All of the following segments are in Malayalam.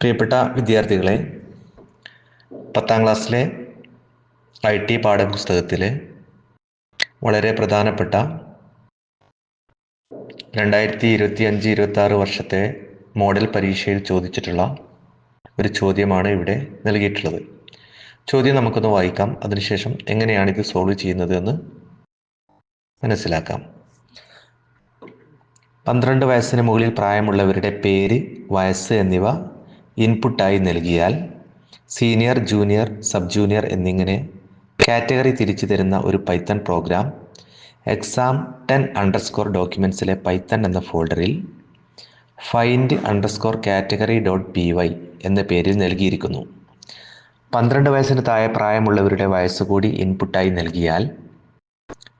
പ്രിയപ്പെട്ട വിദ്യാർത്ഥികളെ പത്താം ക്ലാസ്സിലെ ഐ ടി പാഠപുസ്തകത്തിലെ വളരെ പ്രധാനപ്പെട്ട രണ്ടായിരത്തി ഇരുപത്തി അഞ്ച് ഇരുപത്തി ആറ് വർഷത്തെ മോഡൽ പരീക്ഷയിൽ ചോദിച്ചിട്ടുള്ള ഒരു ചോദ്യമാണ് ഇവിടെ നൽകിയിട്ടുള്ളത്. ചോദ്യം നമുക്കൊന്ന് വായിക്കാം. അതിനുശേഷം എങ്ങനെയാണ് ഇത് സോൾവ് ചെയ്യുന്നത് എന്ന് മനസ്സിലാക്കാം. പന്ത്രണ്ട് വയസ്സിന് മുകളിൽ പ്രായമുള്ളവരുടെ പേര് വയസ്സ് എന്നിവ ഇൻപുട്ടായി നൽകിയാൽ സീനിയർ ജൂനിയർ സബ് ജൂനിയർ എന്നിങ്ങനെ കാറ്റഗറി തിരിച്ചു തരുന്ന ഒരു python program exam ten underscore ഡോക്യുമെൻസിലെ Python എന്ന ഫോൾഡറിൽ find underscore category dot P Y എന്ന പേരിൽ നൽകിയിരിക്കുന്നു. പന്ത്രണ്ട് വയസ്സിന് താഴെ പ്രായമുള്ളവരുടെ വയസ്സ് കൂടി ഇൻപുട്ടായി നൽകിയാൽ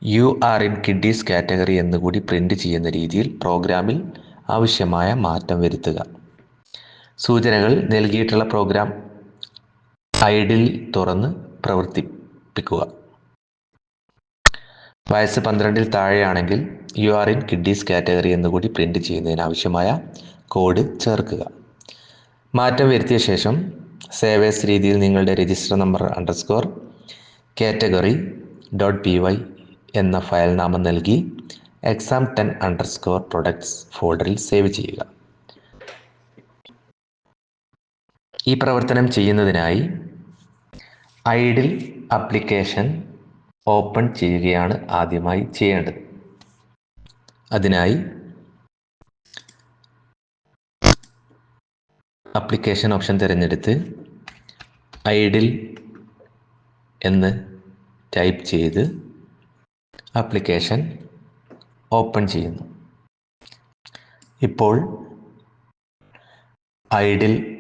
you are in kiddies category എന്നുകൂടി പ്രിന്റ് ചെയ്യുന്ന രീതിയിൽ പ്രോഗ്രാമിൽ ആവശ്യമായ മാറ്റം വരുത്തുക. സൂചനകൾ നൽകിയിട്ടുള്ള പ്രോഗ്രാം ഐഡിൽ തുറന്ന് പ്രവർത്തിപ്പിക്കുക. വയസ്സ് പന്ത്രണ്ടിൽ താഴെയാണെങ്കിൽ you are in kiddies category എന്നുകൂടി പ്രിന്റ് ചെയ്യുന്നതിന് ആവശ്യമായ കോഡ് ചേർക്കുക. മാറ്റം വരുത്തിയ ശേഷം സേവേഴ്സ് രീതിയിൽ നിങ്ങളുടെ register number underscore category dot P Y എന്ന ഫയൽ നാമം നൽകി എക്സാം ടെൻ അണ്ടർസ്കോർ പ്രൊഡക്ട്സ് ഫോൾഡറിൽ സേവ് ചെയ്യുക. ഈ പ്രവർത്തനം ചെയ്യുന്നതിനായി ഐഡിൽ ആപ്ലിക്കേഷൻ ഓപ്പൺ ചെയ്യുകയാണ് ആദ്യമായി ചെയ്യേണ്ടത്. അതിനായി ആപ്ലിക്കേഷൻ ഓപ്ഷൻ തിരഞ്ഞെടുത്ത് ഐഡിൽ എന്ന് ടൈപ്പ് ചെയ്ത് ആപ്ലിക്കേഷൻ ഓപ്പൺ ചെയ്യുന്നു. ഇപ്പോൾ ഐഡിൽ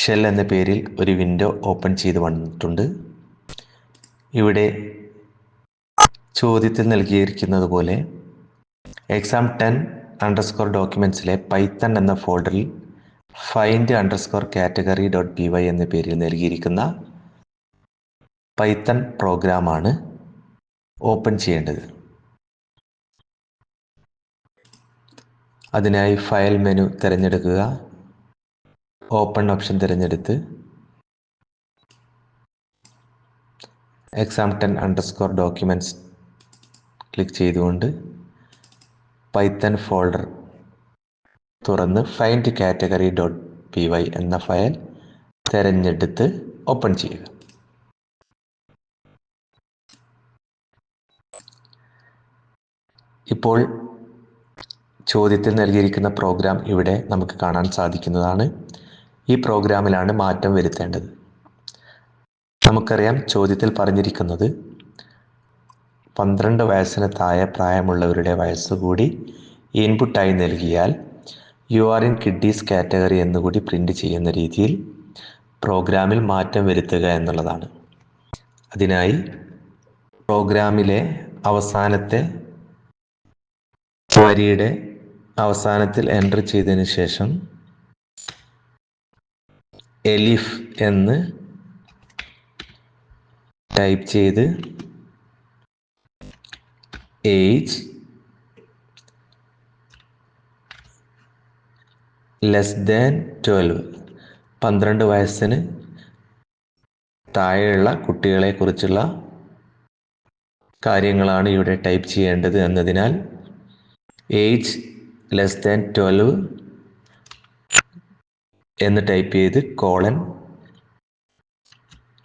ഷെൽ എന്ന പേരിൽ ഒരു വിൻഡോ ഓപ്പൺ ചെയ്ത് വന്നിട്ടുണ്ട്. ഇവിടെ ചോദ്യത്തിൽ നൽകിയിരിക്കുന്നത് പോലെ എക്സാം ടെൻ അണ്ടർസ്കോർ ഡോക്യുമെൻസിലെ പൈത്തൺ എന്ന ഫോൾഡറിൽ find underscore category dot P Y എന്ന പേരിൽ നൽകിയിരിക്കുന്ന പൈത്തൺ പ്രോഗ്രാമാണ് ഓപ്പൺ ചെയ്യേണ്ടത്. അതിനായി ഫയൽ മെനു തിരഞ്ഞെടുക്കുക. ഓപ്പൺ ഓപ്ഷൻ തിരഞ്ഞെടുത്ത്. Exam ten underscore documents click ചെയ്തുകൊണ്ട് പൈത്തൻ ഫോൾഡർ തുറന്ന് find category dot P Y എന്ന ഫയൽ തിരഞ്ഞെടുത്ത് ഓപ്പൺ ചെയ്യുക. ഇപ്പോൾ ചോദ്യത്തിൽ നൽകിയിരിക്കുന്ന പ്രോഗ്രാം ഇവിടെ നമുക്ക് കാണാൻ സാധിക്കുന്നതാണ്. ഈ പ്രോഗ്രാമിലാണ് മാറ്റം വരുത്തേണ്ടത്. നമുക്കറിയാം ചോദ്യത്തിൽ പറഞ്ഞിരിക്കുന്നത് പന്ത്രണ്ട് വയസ്സിന് താഴെ പ്രായമുള്ളവരുടെ വയസ്സ് കൂടി ഇൻപുട്ടായി നൽകിയാൽ you are in kiddies category എന്നുകൂടി പ്രിന്റ് ചെയ്യുന്ന രീതിയിൽ പ്രോഗ്രാമിൽ മാറ്റം വരുത്തുക എന്നുള്ളതാണ്. അതിനായി പ്രോഗ്രാമിലെ അവസാനത്തെ വരിയുടെ അവസാനത്തിൽ എന്റർ ചെയ്തതിന് ശേഷം എലിഫ് എന്ന് ടൈപ്പ് ചെയ്ത് ഏജ് ലെസ് ദാൻ ട്വൽവ് പന്ത്രണ്ട് വയസ്സിന് താഴെയുള്ള കുട്ടികളെക്കുറിച്ചുള്ള കാര്യങ്ങളാണ് ഇവിടെ ടൈപ്പ് ചെയ്യേണ്ടത് എന്നതിനാൽ ഏജ് ലെസ് ദാൻ ട്വൽവ് എന്ന് ടൈപ്പ് ചെയ്ത് കോളൻ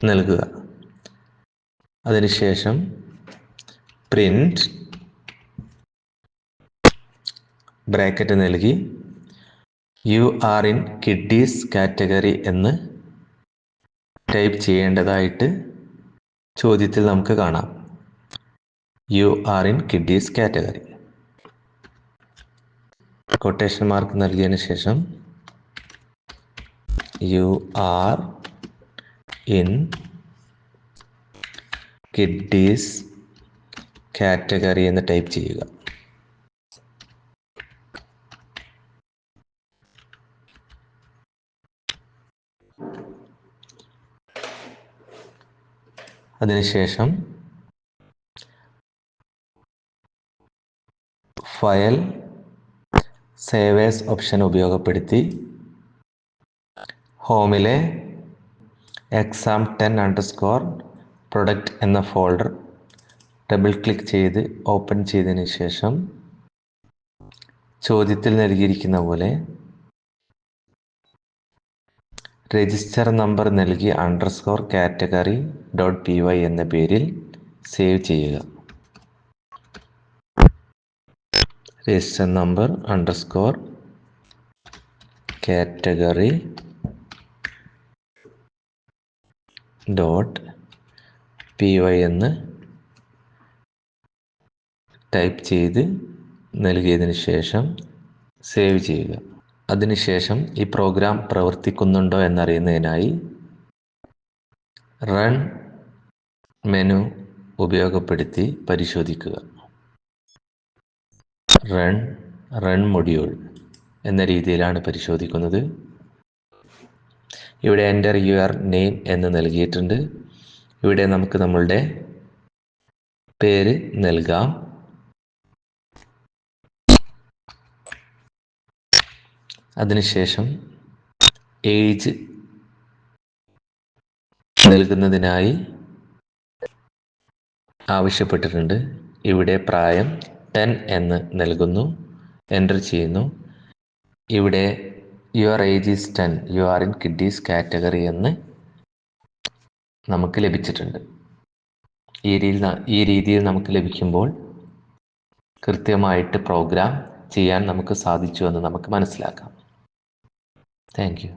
നൽകുക. അതിനുശേഷം പ്രിന്റ് ബ്രാക്കറ്റ് നൽകി. You are in kidneys category എന്ന് ടൈപ്പ് ചെയ്യേണ്ടതായിട്ട് ചോദ്യത്തിൽ നമുക്ക് കാണാം. You are in kidneys category quotation mark നൽകിയതിന് ശേഷം you are in kiddies category എന്ന് ടൈപ്പ് ചെയ്യുക. അതിനുശേഷം ഫയൽ സേവേഴ്സ് ഓപ്ഷൻ ഉപയോഗപ്പെടുത്തി ഹോമിലെ എക്സാം ടെൻ അണ്ടർസ്കോർ പ്രൊഡക്റ്റ് എന്ന ഫോൾഡർ ഡബിൾ ക്ലിക്ക് ചെയ്ത് ഓപ്പൺ ചെയ്തതിന് ശേഷം ചോദ്യത്തിൽ നൽകിയിരിക്കുന്ന പോലെ രജിസ്റ്റർ നമ്പർ നൽകി underscore category dot P Y എന്ന പേരിൽ സേവ് ചെയ്യുക. Register number underscore category dot P Y എന്ന് ടൈപ്പ് ചെയ്ത് നൽകിയതിന് ശേഷം സേവ് ചെയ്യുക. അതിനുശേഷം ഈ പ്രോഗ്രാം പ്രവർത്തിക്കുന്നുണ്ടോ എന്നറിയുന്നതിനായി റൺ മെനു ഉപയോഗപ്പെടുത്തി പരിശോധിക്കുക. റൺ റൺ മൊഡ്യൂൾ എന്ന രീതിയിലാണ് പരിശോധിക്കുന്നത്. ഇവിടെ എന്റർ യുവർ നെയിം എന്ന് നൽകിയിട്ടുണ്ട്. ഇവിടെ നമുക്ക് നമ്മളുടെ പേര് നൽകാം. അതിനുശേഷം ഏജ് നൽകുന്നതിനായി ആവശ്യപ്പെട്ടിട്ടുണ്ട്. ഇവിടെ പ്രായം ടെൻ എന്ന് നൽകുന്നു. എന്റർ ചെയ്യുന്നു. ഇവിടെ your age is ten you are in kiddies category എന്ന് നമുക്ക് ലഭിച്ചിട്ടുണ്ട്. ഈ രീതിയിൽ ഈ രീതിയിൽ നമുക്ക് ലഭിക്കുമ്പോൾ കൃത്യമായിട്ട് പ്രോഗ്രാം ചെയ്യാൻ നമുക്ക് സാധിച്ചു എന്ന് നമുക്ക് മനസ്സിലാക്കാം. Thank you